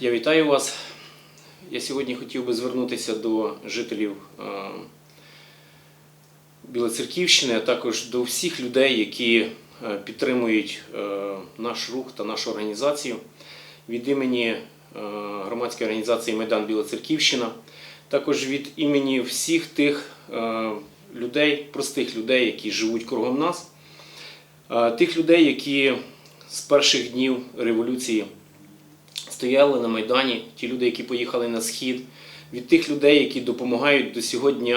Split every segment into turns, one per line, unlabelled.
я вітаю вас. Я сьогодні хотів би звернутися до жителів е, Білоцерківщини, а також до всіх людей, які е, підтримують е, наш рух та нашу організацію від імені громадської організації Майдан Білоцерківщина, також від імені всіх тих людей, простих людей, які живуть кругом нас, тих людей, які з перших днів революції стояли на Майдані, ті люди, які поїхали на схід, від тих людей, які допомагають до сьогодні.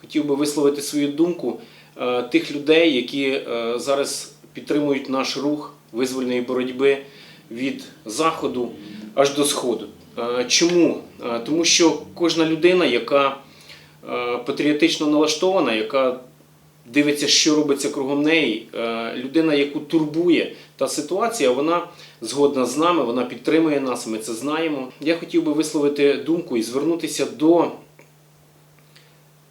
Хотів би висловити свою думку е, тих людей, які е, зараз підтримують наш рух визвольної боротьби від заходу аж до сходу. Е, Чому? Тому що кожна людина, яка патріотично налаштована, яка дивиться, що робиться кругом неї. Людина, яку турбує та ситуація, вона згодна з нами, вона підтримує нас, ми це знаємо. Я хотів би висловити думку і звернутися до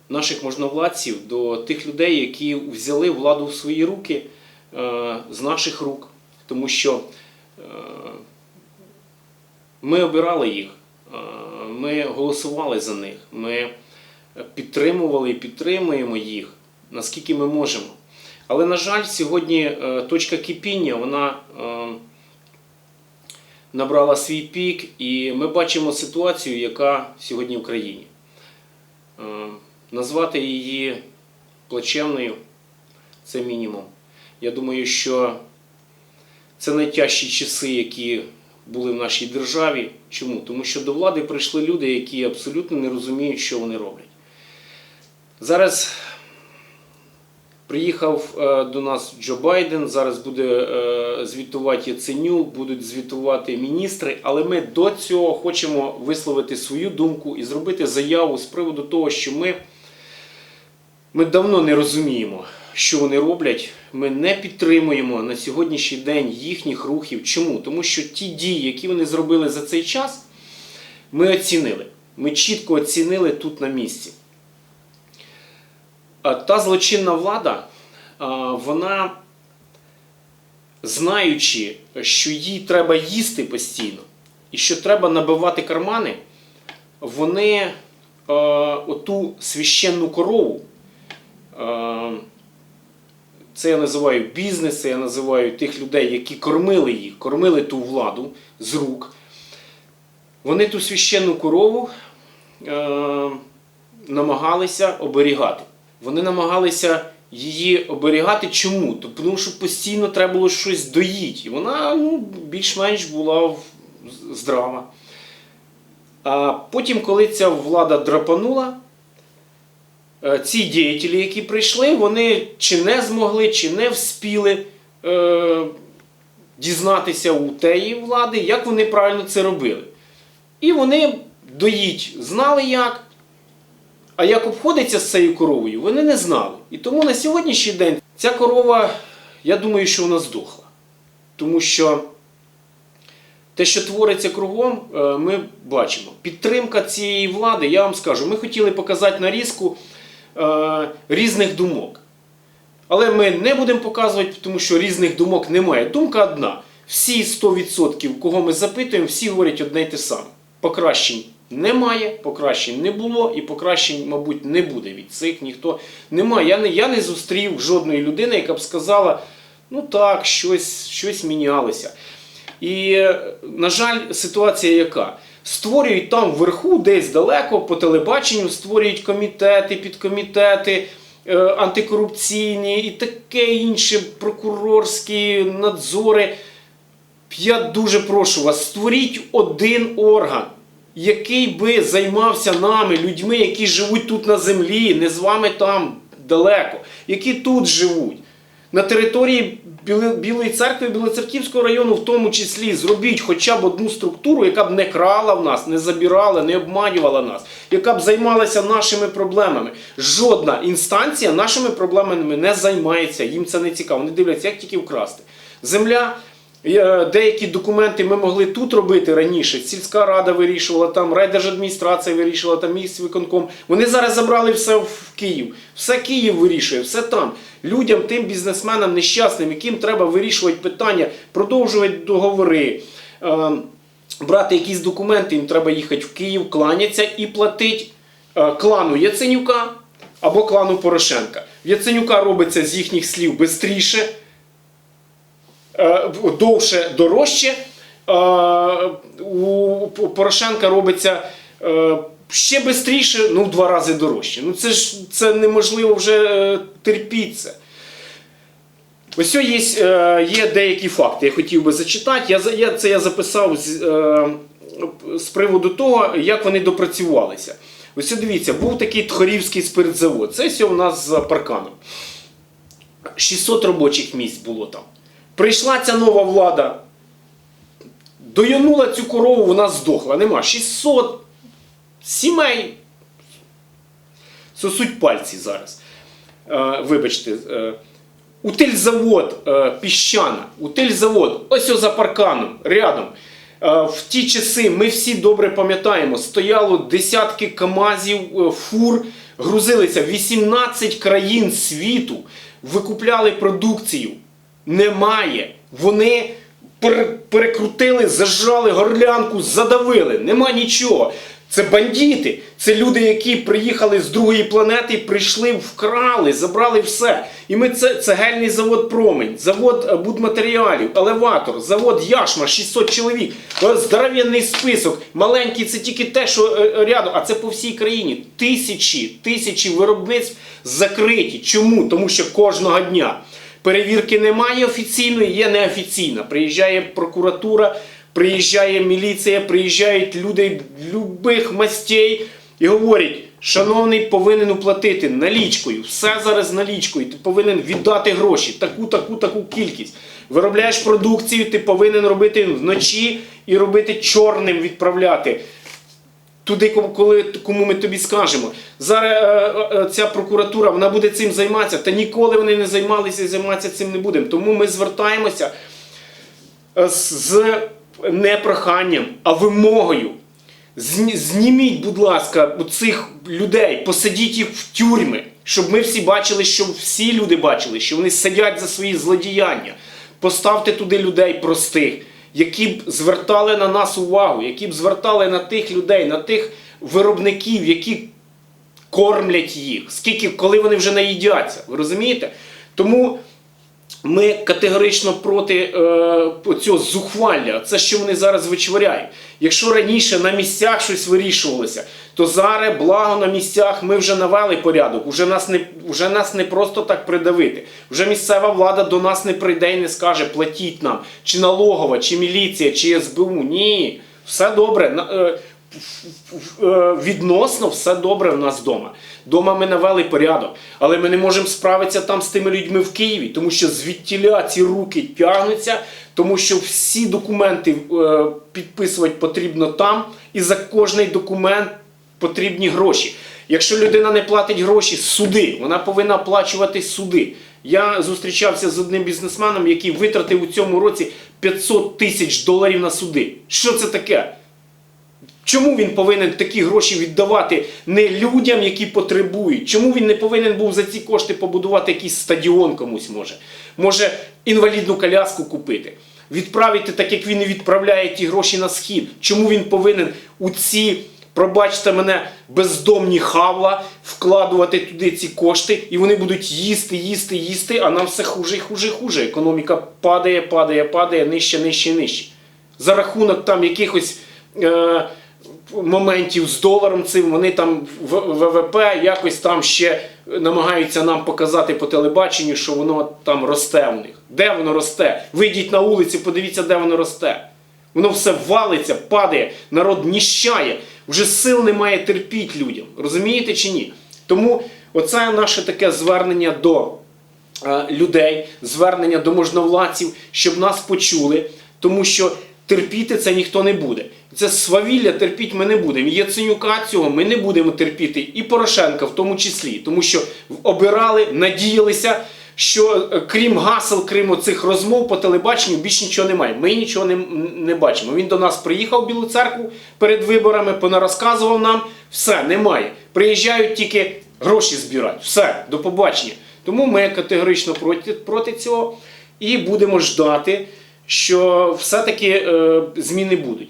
наших можновладців, до тих людей, які взяли владу в свої руки е, з наших рук, тому що е, ми обирали їх, е, ми голосували за них, ми підтримували і підтримуємо їх, наскільки ми можемо. Але, на жаль, сьогодні е, точка кипіння вона е, набрала свій пік, і ми бачимо ситуацію, яка сьогодні в країні. Е, Назвати її плачевною це мінімум. Я думаю, що це найтяжчі часи, які були в нашій державі. Чому? Тому що до влади прийшли люди, які абсолютно не розуміють, що вони роблять. Зараз приїхав е, до нас Джо Байден, зараз буде е, звітувати Яценюк, будуть звітувати міністри, але ми до цього хочемо висловити свою думку і зробити заяву з приводу того, що ми, ми давно не розуміємо, що вони роблять. Ми не підтримуємо на сьогоднішній день їхніх рухів. Чому? Тому що ті дії, які вони зробили за цей час, ми оцінили. Ми чітко оцінили тут на місці. А Та злочинна влада, вона, знаючи, що їй треба їсти постійно і що треба набивати кармани, вони е, оту священну корову, е, це я називаю бізнес, це я називаю тих людей, які кормили їх, кормили ту владу з рук. Вони ту священну корову е, намагалися оберігати. Вони намагалися її оберігати. Чому? Тому що постійно треба було щось доїти. І вона ну, більш-менш була здрава. А потім, коли ця влада драпанула, е, ці діятелі, які прийшли, вони чи не змогли, чи не вспіли е, дізнатися у теї влади, як вони правильно це робили. І вони доїть знали як, а як обходиться з цією коровою, вони не знали. І тому на сьогоднішній день ця корова, я думаю, що вона здохла. Тому що те, що твориться кругом, е, ми бачимо. Підтримка цієї влади, я вам скажу, ми хотіли показати нарізку е, різних думок. Але ми не будемо показувати, тому що різних думок немає. Думка одна. Всі 100%, кого ми запитуємо, всі говорять одне й те саме. Покращень немає, покращень не було і покращень, мабуть, не буде від цих ніхто немає. Я не, я не зустрів жодної людини, яка б сказала, ну так, щось, щось мінялося. І, на жаль, ситуація яка? Створюють там вверху, десь далеко, по телебаченню, створюють комітети, підкомітети, е, антикорупційні і таке інше, прокурорські надзори. Я дуже прошу вас, створіть один орган, який би займався нами, людьми, які живуть тут на землі, не з вами там далеко, які тут живуть. На території Білої церкви, Білоцерківського району, в тому числі, зробіть хоча б одну структуру, яка б не крала в нас, не забирала, не обманювала нас, яка б займалася нашими проблемами. Жодна інстанція нашими проблемами не займається, їм це не цікаво. Вони дивляться, як тільки вкрасти. Земля. Е, Деякі документи ми могли тут робити раніше. Сільська рада вирішувала, там райдержадміністрація вирішувала, там міськвиконком. Вони зараз забрали все в Київ. Все Київ вирішує, все там. Людям, тим бізнесменам нещасним, яким треба вирішувати питання, продовжувати договори. е, брати якісь документи, їм треба їхати в Київ, кланятися і платити е, клану Яценюка або клану Порошенка. В Яценюка робиться з їхніх слів швидше, довше, дорожче. Е, У Порошенка робиться е, ще швидше, ну в два рази дорожче. Ну це ж це неможливо вже е, терпіти це. Ось є, е, є деякі факти, я хотів би зачитати. Я, я, це я записав з, е, з приводу того, як вони допрацювалися. Ось дивіться, був такий Тхорівський спиртзавод. Це все у нас за парканом. 600 робочих місць було там. Прийшла ця нова влада, доянула цю корову, вона здохла. Нема. 600 сімей. Сосуть пальці зараз. Е, вибачте. Е, Утильзавод е, піщана, утильзавод, ось за парканом, рядом. Е, в ті часи ми всі добре пам'ятаємо, стояло десятки КАМАЗів, е, фур, грузилися 18 країн світу, викупляли продукцію. Немає. Вони пере- перекрутили, зажали горлянку, задавили. Нема нічого. Це бандити, це люди, які приїхали з другої планети, прийшли, вкрали, забрали все. І ми це цегельний завод Промень, завод е, будматеріалів, елеватор, завод Яшма, 600 чоловік, е, здоровенний список. Маленький це тільки те, що е, рядом, а це по всій країні. Тисячі, тисячі виробництв закриті. Чому? Тому що кожного дня. Перевірки немає офіційної, є неофіційна. Приїжджає прокуратура, приїжджає міліція, приїжджають люди любих мастей і говорять: шановний, повинен уплатити налічкою, все зараз налічкою. Ти повинен віддати гроші, таку, таку, таку кількість. Виробляєш продукцію, ти повинен робити вночі і робити чорним відправляти туди, коли, кому ми тобі скажемо. Зараз е, е, ця прокуратура вона буде цим займатися, та ніколи вони не займалися і займатися цим не будемо. Тому ми звертаємося е, з не проханням, а вимогою. Зніміть, будь ласка, у цих людей, посадіть їх в тюрми, щоб ми всі бачили, що всі люди бачили, що вони сидять за свої злодіяння. Поставте туди людей простих, які б звертали на нас увагу, які б звертали на тих людей, на тих виробників, які кормлять їх, скільки, коли вони вже наїдяться. Ви розумієте? Тому ми категорично проти е, цього зухвалля, це що вони зараз вичворяють. Якщо раніше на місцях щось вирішувалося, то зараз, благо на місцях, ми вже навели порядок. Уже нас не, вже нас не просто так придавити. Вже місцева влада до нас не прийде і не скаже, платіть нам, чи налогова, чи міліція, чи СБУ. Ні, все добре. Відносно все добре в нас вдома. Дома ми навели порядок, але ми не можемо справитися там з тими людьми в Києві, тому що звідтіля ці руки тягнуться, тому що всі документи е, підписувати потрібно там, і за кожний документ потрібні гроші. Якщо людина не платить гроші, суди, вона повинна оплачувати суди. Я зустрічався з одним бізнесменом, який витратив у цьому році 500 тисяч доларів на суди. Що це таке? Чому він повинен такі гроші віддавати не людям, які потребують? Чому він не повинен був за ці кошти побудувати якийсь стадіон комусь може? Може інвалідну коляску купити? Відправити так, як він відправляє ті гроші на схід. Чому він повинен у ці, пробачте мене, бездомні хавла вкладувати туди ці кошти, і вони будуть їсти, їсти, їсти, а нам все хуже і хуже хуже. Економіка падає, падає, падає, нижче, нижче, нижче. За рахунок там якихось. Е- моментів з доларом цим, вони там в ВВП якось там ще намагаються нам показати по телебаченню, що воно там росте у них. Де воно росте? Вийдіть на вулицю, подивіться, де воно росте. Воно все валиться, падає, народ ніщає, вже сил немає терпіть людям. Розумієте чи ні? Тому оце наше таке звернення до е, людей, звернення до можновладців, щоб нас почули, тому що терпіти це ніхто не буде. Це свавілля терпіти ми не будемо. Яценюка цього ми не будемо терпіти, і Порошенка в тому числі, тому що обирали, надіялися. Що е, крім гасел, крім оцих розмов по телебаченню, більш нічого немає. Ми нічого не, не бачимо. Він до нас приїхав в Білу церкву перед виборами, понарозказував нам, все, немає. Приїжджають тільки гроші збирають. Все, до побачення. Тому ми категорично проти, проти цього і будемо ждати, що все-таки е, зміни будуть.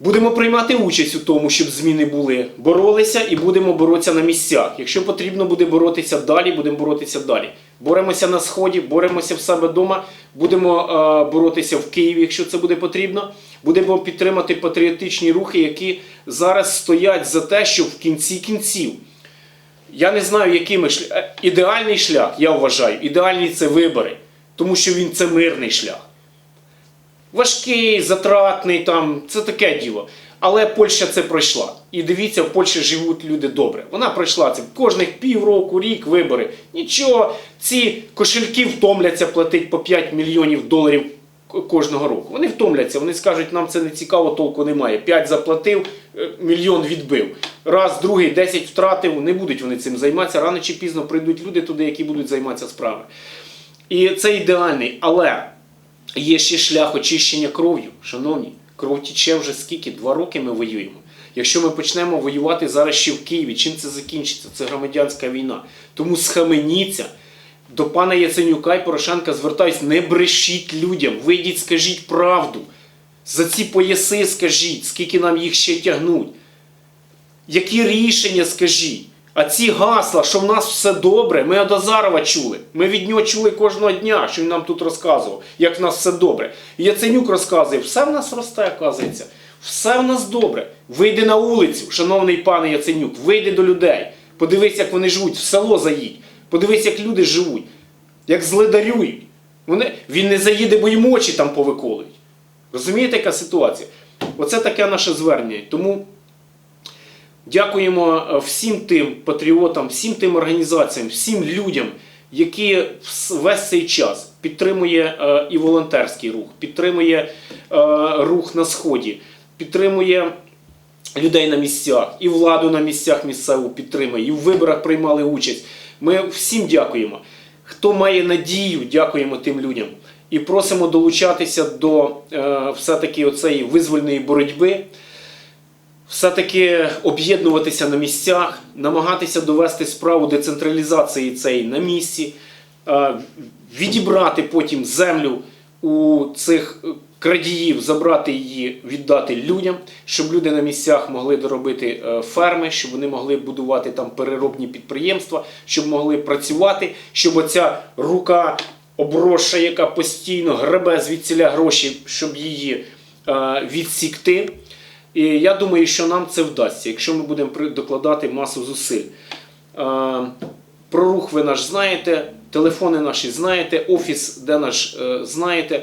Будемо приймати участь у тому, щоб зміни були. Боролися і будемо боротися на місцях. Якщо потрібно буде боротися далі, будемо боротися далі. Боремося на сході, боремося в себе вдома, будемо е, боротися в Києві, якщо це буде потрібно. Будемо підтримати патріотичні рухи, які зараз стоять за те, щоб в кінці кінців. Я не знаю, якими шлях. е, Ідеальний шлях, я вважаю. Ідеальний це вибори, тому що він це мирний шлях важкий, затратний, там, це таке діло. Але Польща це пройшла. І дивіться, в Польщі живуть люди добре. Вона пройшла це кожних півроку, рік вибори. Нічого, ці кошельки втомляться платити по 5 мільйонів доларів кожного року. Вони втомляться, вони скажуть, нам це не цікаво, толку немає. 5 заплатив, е, мільйон відбив. Раз, другий, 10 втратив, не будуть вони цим займатися. Рано чи пізно прийдуть люди туди, які будуть займатися справами. І це ідеальний, але Є ще шлях очищення кров'ю. Шановні, кров тіче вже скільки? Два роки ми воюємо. Якщо ми почнемо воювати зараз ще в Києві, чим це закінчиться? Це громадянська війна. Тому схаменіться. До пана Яценюка і Порошенка звертаюсь, не брешіть людям, вийдіть, скажіть правду. За ці пояси скажіть, скільки нам їх ще тягнуть. Які рішення скажіть? А ці гасла, що в нас все добре, ми від Азарова чули. Ми від нього чули кожного дня, що він нам тут розказував, як в нас все добре. І Яценюк розказує, все в нас росте, оказується. Все в нас добре. Вийди на вулицю, шановний пане Яценюк, вийди до людей. Подивись, як вони живуть, в село заїдь. Подивись, як люди живуть, як зледарюють. Вони, він не заїде, бо йому очі там повиколують. Розумієте, яка ситуація? Оце таке наше звернення. Тому Дякуємо е, всім тим патріотам, всім тим організаціям, всім людям, які весь цей час підтримує е, і волонтерський рух, підтримує е, рух на сході, підтримує людей на місцях, і владу на місцях місцеву підтримує, і в виборах приймали участь. Ми всім дякуємо. Хто має надію, дякуємо тим людям. І просимо долучатися до все-таки оцеї визвольної боротьби все-таки об'єднуватися на місцях, намагатися довести справу децентралізації цієї на місці, е, відібрати потім землю у цих е, крадіїв, забрати її, віддати людям, щоб люди на місцях могли доробити е, ферми, щоб вони могли будувати там переробні підприємства, щоб могли працювати, щоб оця рука обросша, яка постійно гребе звідсіля гроші, щоб її відсікти. І я думаю, що нам це вдасться, якщо ми будемо докладати масу зусиль. Про рух ви наш знаєте, телефони наші знаєте, офіс, де наш е, знаєте.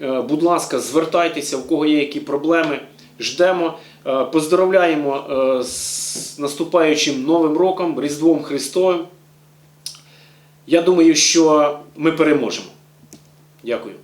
Е, Будь ласка, звертайтеся, в кого є які проблеми. Ждемо. Е, Поздоровляємо з наступаючим Новим роком, Різдвом Христовим. Я думаю, що ми переможемо. Дякую.